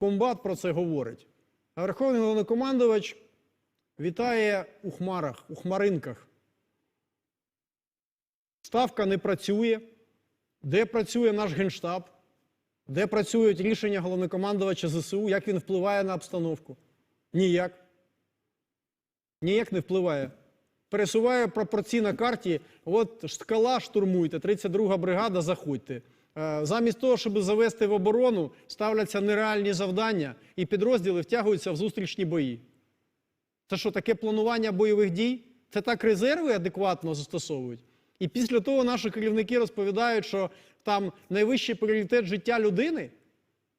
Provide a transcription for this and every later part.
комбат про це говорить. А Верховний головнокомандувач вітає у хмарах, у хмаринках. Ставка не працює. Де працює наш генштаб? Де працюють рішення головнокомандувача ЗСУ? Як він впливає на обстановку? Ніяк. Ніяк не впливає. Пересуває пропорції на карті. От шкала штурмуйте, 32 бригада, заходьте. Е, Замість того, щоб завести в оборону, ставляться нереальні завдання, і підрозділи втягуються в зустрічні бої. Це що, таке планування бойових дій? Це так резерви адекватно застосовують? І після того наші керівники розповідають, що там найвищий пріоритет життя людини,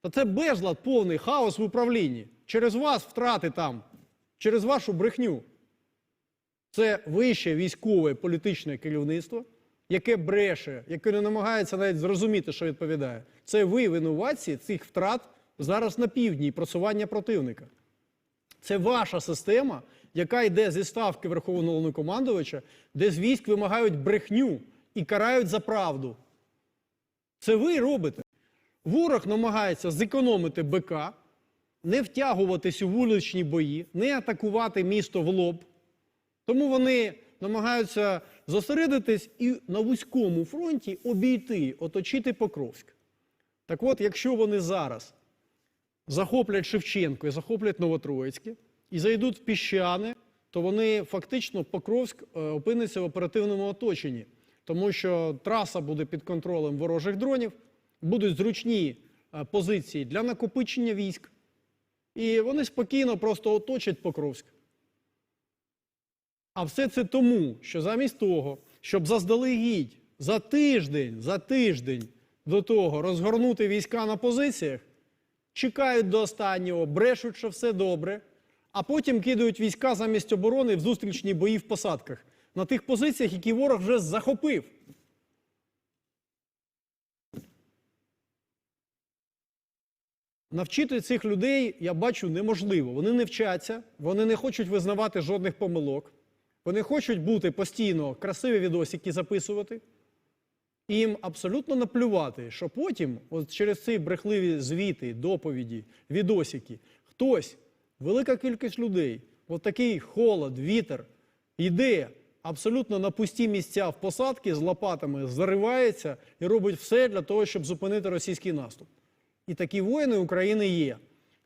то це безлад, повний хаос в управлінні. Через вас втрати там, через вашу брехню. Це вище військове політичне керівництво, яке бреше, яке не намагається навіть зрозуміти, що відповідає. Це ви винуватці цих втрат зараз на півдні і просування противника. Це ваша система, яка йде зі ставки Верховного Головнокомандувача, де з військ вимагають брехню і карають за правду. Це ви робите. Ворог намагається зекономити БК, не втягуватись у вуличні бої, не атакувати місто в лоб. Тому вони намагаються зосередитись і на вузькому фронті обійти, оточити Покровськ. Так от, якщо вони зараз захоплять Шевченко і захоплять Новотроїцьке і зайдуть в піщани, то вони фактично Покровськ е, опиниться в оперативному оточенні, тому що траса буде під контролем ворожих дронів, будуть зручні е, позиції для накопичення військ, і вони спокійно просто оточать Покровськ. А все це тому, що замість того, щоб заздалегідь за тиждень, за тиждень до того розгорнути війська на позиціях, чекають до останнього, брешуть, що все добре, а потім кидають війська замість оборони в зустрічні бої в посадках на тих позиціях, які ворог вже захопив. Навчити цих людей, я бачу, неможливо. Вони не вчаться, вони не хочуть визнавати жодних помилок. Вони хочуть бути постійно красиві відосики записувати. І їм абсолютно наплювати, що потім, от через ці брехливі звіти, доповіді, відосики, хтось, велика кількість людей, от такий холод, вітер, йде абсолютно на пусті місця в посадки з лопатами, заривається і робить все для того, щоб зупинити російський наступ. І такі воїни України є.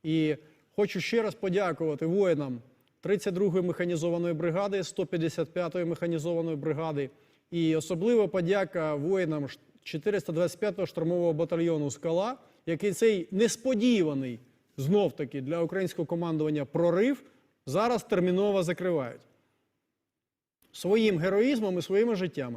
І хочу ще раз подякувати воїнам 32-ї механізованої бригади, 155-ї механізованої бригади. І особлива подяка воїнам 425-го штурмового батальйону Скала, який цей несподіваний знов-таки для українського командування прорив зараз терміново закривають своїм героїзмом і своїми життями.